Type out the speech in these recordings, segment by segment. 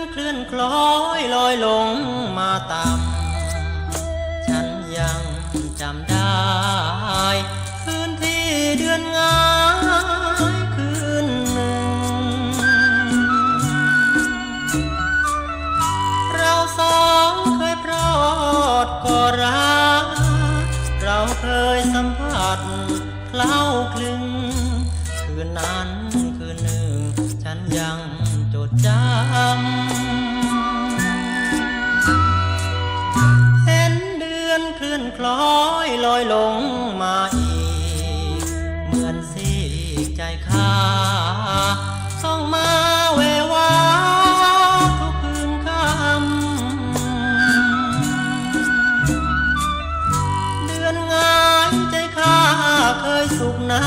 คล้อยลอยลงมาต่ำฉันยังจำได้คืนที่เดือนงายคืนหนึ่ง เราสองเคยพรอดก็รัก เราเคยสัมผัสเคล้าคลึง คืนนั้นคืนหนึ่ง ฉันยังจดจำ คล้อยลอยลงมาอีก เหมือนสีใจข้าส่องมาเววาทุกคืนค่ำเดือนงายใจข้าเคยสุขนะ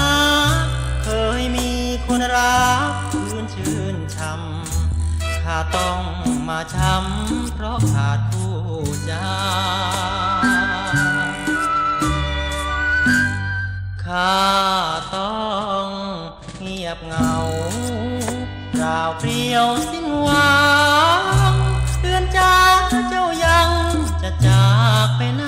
เคยมีคนรักชื่นชื่นช่ำข้าต้องมาช้ำเพราะขาดคู่ใจ ยบเหงาเปล่าเปลี่ยวสิ้นหวังเดือนจ้าเจ้ายังจะจากไปไหน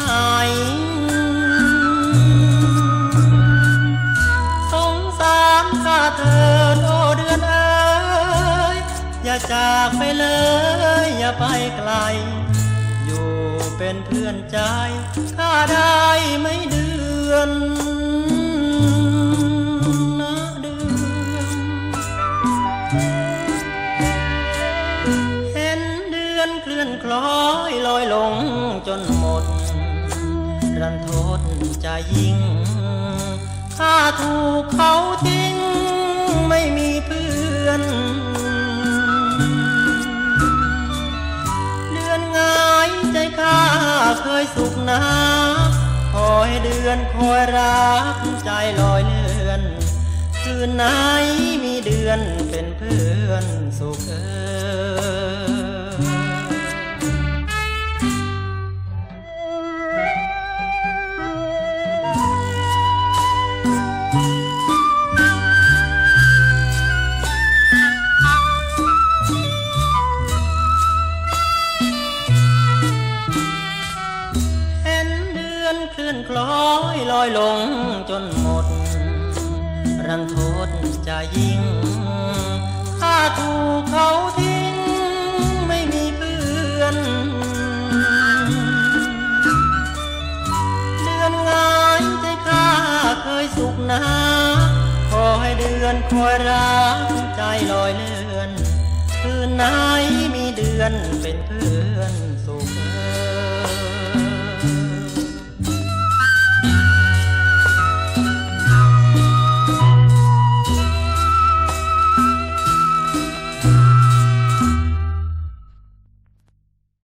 สงสารข้าเถิดโอเดือนเอ๋ยอย่าจากไปเลย อย่าไปไกล อยู่เป็นเพื่อนใจข้าได้ไม่เดือน อนเคลื่อนคล้อยลอยลงจนหมด รันทดใจยิ่งข้าถูกเขาทิ้งไม่มีเพื่อน เดือนงายใจข้าเคยสุขนะคอยเดือนคอยรักใจลอยเลื่อน คืนไหนมีเดือนเป็นเพื่อนสุข คลื่อนคล้อยลอยลงจนหมด รันทดจะยิ่งข้าถูกเขาทิ้งไม่มีเพื่อน เดือนงายใจข้าเคยสุขนะขอให้เดือนคอยรักใจลอยเลื่อน คืนไหนมีเดือนเป็นเพื่อน